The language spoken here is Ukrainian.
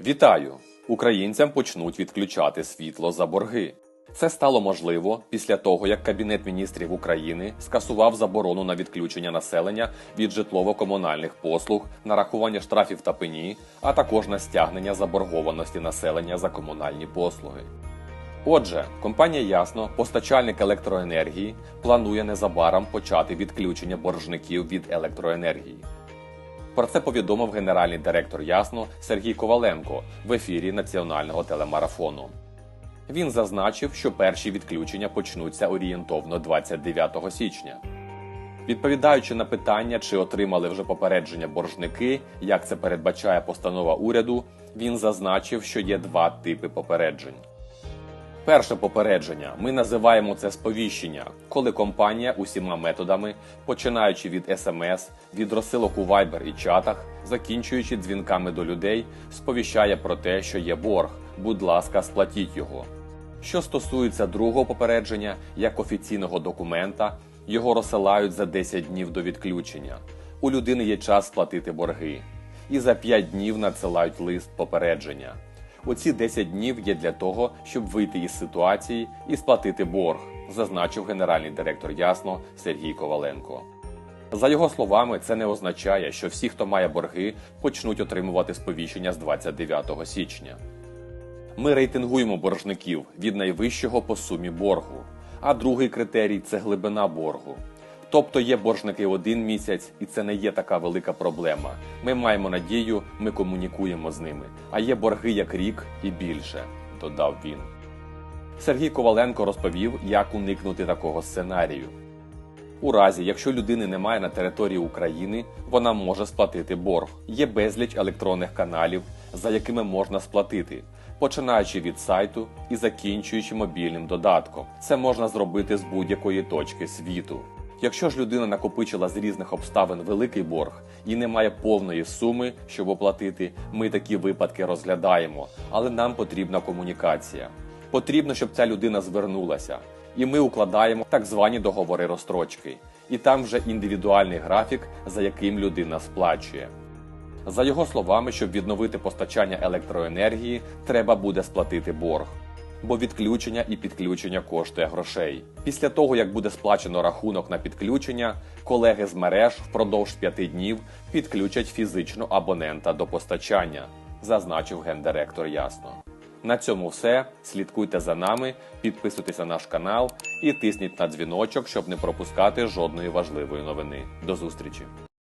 Вітаю! Українцям почнуть відключати світло за борги. Це стало можливо після того, як Кабінет міністрів України скасував заборону на відключення населення від житлово-комунальних послуг, нарахування штрафів та пені, а також на стягнення заборгованості населення за комунальні послуги. Отже, компанія Ясно, постачальник електроенергії, планує незабаром почати відключення боржників від електроенергії. Про це повідомив генеральний директор Ясно Сергій Коваленко в ефірі національного телемарафону. Він зазначив, що перші відключення почнуться орієнтовно 29 січня. Відповідаючи на питання, чи отримали вже попередження боржники, як це передбачає постанова уряду, він зазначив, що є два типи попереджень. Перше попередження ми називаємо це сповіщення, коли компанія усіма методами, починаючи від смс, від розсилок у Viber і чатах, закінчуючи дзвінками до людей, сповіщає про те, що є борг. Будь ласка, сплатіть його. Що стосується другого попередження, як офіційного документа, його розсилають за 10 днів до відключення. У людини є час сплатити борги, і за 5 днів надсилають лист попередження. Оці 10 днів є для того, щоб вийти із ситуації і сплатити борг, зазначив генеральний директор Ясно Сергій Коваленко. За його словами, це не означає, що всі, хто має борги, почнуть отримувати сповіщення з 29 січня. Ми рейтингуємо боржників від найвищого по сумі боргу, а другий критерій це глибина боргу. Тобто є боржники один місяць, і це не є така велика проблема. Ми маємо надію, ми комунікуємо з ними. А є борги як рік і більше, додав він. Сергій Коваленко розповів, як уникнути такого сценарію. У разі, якщо людини немає на території України, вона може сплатити борг. Є безліч електронних каналів, за якими можна сплатити, починаючи від сайту і закінчуючи мобільним додатком. Це можна зробити з будь-якої точки світу. Якщо ж людина накопичила з різних обставин великий борг і не має повної суми, щоб оплатити, ми такі випадки розглядаємо, але нам потрібна комунікація. Потрібно, щоб ця людина звернулася, і ми укладаємо так звані договори розстрочки. І там вже індивідуальний графік, за яким людина сплачує. За його словами, щоб відновити постачання електроенергії, треба буде сплатити борг. Бо відключення і підключення коштує грошей. Після того, як буде сплачено рахунок на підключення, колеги з мереж впродовж п'яти днів підключать фізично абонента до постачання, зазначив гендиректор Ясно. На цьому все. Слідкуйте за нами, підписуйтесь на наш канал і тисніть на дзвіночок, щоб не пропускати жодної важливої новини. До зустрічі!